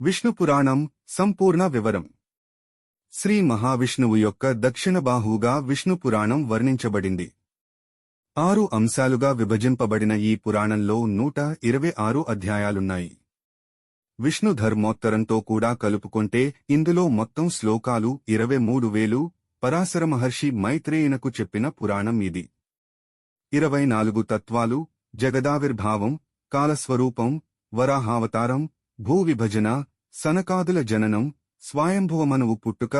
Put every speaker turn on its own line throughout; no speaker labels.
విష్ణు పురాణం సంపూర్ణ వివరం. శ్రీ మహావిష్ణువు యొక్క దక్షిణ బాహువుగా విష్ణు పురాణం వర్ణించబడింది. ఆరు అంశాలుగా విభజింపబడిన ఈ పురాణంలో నూట ఇరవై ఆరు అధ్యాయాలున్నాయి. విష్ణు ధర్మోత్తరంతో కూడా కలుపుకొంటే ఇందులో మొత్తం శ్లోకాలు ఇరవై మూడు వేలు పరాశర మహర్షి మైత్రేయునకు చెప్పిన పురాణం ఇది. ఇరవై నాలుగు తత్వాలు జగదావిర్భావం కాలస్వరూపం వరాహావతారం భూవిభజన సనకాదుల జననం స్వయంభువమనువు పుట్టుక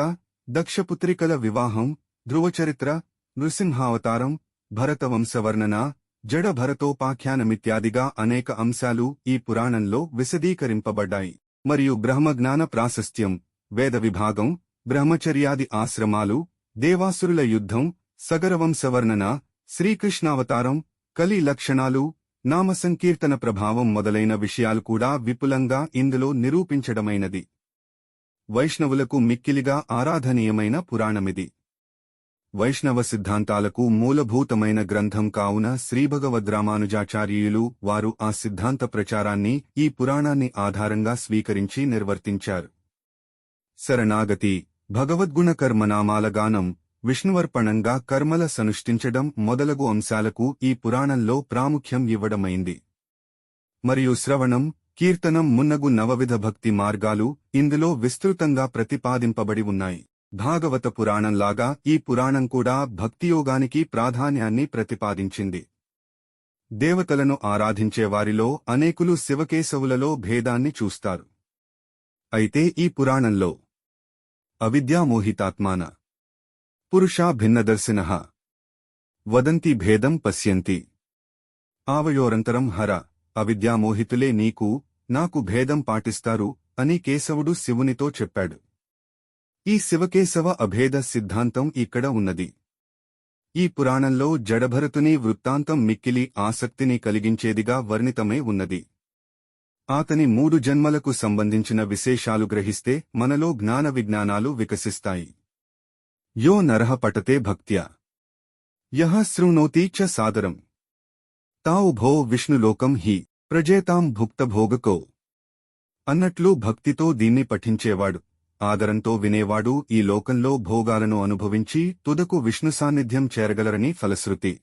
దక్షపుత్రికల వివాహం ధ్రువచరిత్ర నృసింహావతారం భరతవంశవర్ణన జడ భరతోపాఖ్యానమిత్యాదిగా అనేక అంశాలు ఈ పురాణంలో విశదీకరింపబడ్డాయి. మరియు బ్రహ్మజ్ఞాన ప్రాశస్త్యం వేద విభాగం బ్రహ్మచర్యాది ఆశ్రమాలు దేవాసురుల యుద్ధం సగరవంశవర్ణన శ్రీకృష్ణావతారం కలి లక్షణాలు నామ సంకీర్తన ప్రభావం మొదలైన విషయాలు కూడా విపులంగా ఇందులో నిరూపించడమైనది. వైష్ణవులకు మిక్కిలిగా ఆరాధనీయమైన పురాణమిది. వైష్ణవ సిద్ధాంతాలకు మూలభూతమైన గ్రంథం కావున శ్రీభగవద్రామానుజాచార్యులు వారు ఆ సిద్ధాంత ప్రచారాన్ని ఈ పురాణాన్ని ఆధారంగా స్వీకరించి నిర్వర్తించారు. శరణాగతి భగవద్గుణ కర్మనామాల గానం విష్ణువర్పణంగా కర్మల సనుష్ఠించడం మొదలగు అంశాలకు ఈ పురాణంలో ప్రాముఖ్యం ఇవ్వడమైంది. మరియు శ్రవణం కీర్తనం మున్నగు నవవిధ భక్తి మార్గాలు ఇందులో విస్తృతంగా ప్రతిపాదింపబడి ఉన్నాయి. భాగవత పురాణంలాగా ఈ పురాణం కూడా భక్తియోగానికి ప్రాధాన్యాన్ని ప్రతిపాదించింది. దేవతలను ఆరాధించే వారిలో అనేకులు శివకేశవులలో భేదాన్ని చూస్తారు. అయితే ఈ పురాణంలో అవిద్యామోహితాత్మాన పురుషా భిన్నదర్శిన. వదంతి భేదం పశ్యంతి. ఆవయోరంతరం హర అవిద్యామోహితులే నీకు నాకు భేదం పాటిస్తారు అని కేశవుడు శివునితో చెప్పాడు. ఈ శివకేశవ అభేద సిద్ధాంతం ఇక్కడ ఉన్నది. ఈ పురాణంలో జడభరతుని వృత్తాంతం మిక్కిలి ఆసక్తిని కలిగించేదిగా వర్ణితమై ఉన్నది. ఆతని మూడు జన్మలకు సంబంధించిన విశేషాలు గ్రహిస్తే మనలో జ్ఞాన విజ్ఞానాలు వికసిస్తాయి. యో నరః పటతే భక్త్యా. యహ శృణోతి చ సాదరం. తావుభో విష్ణులోకం హి ప్రజేతాం భుక్తభోగకో. అన్నట్లు భక్తితో దీన్ని పఠించేవాడు ఆదరంతో వినేవాడు ఈ లోకంలో భోగాలను అనుభవించి తుదకు విష్ణు సాన్నిధ్యం చేరగలరని ఫలశ్రుతి.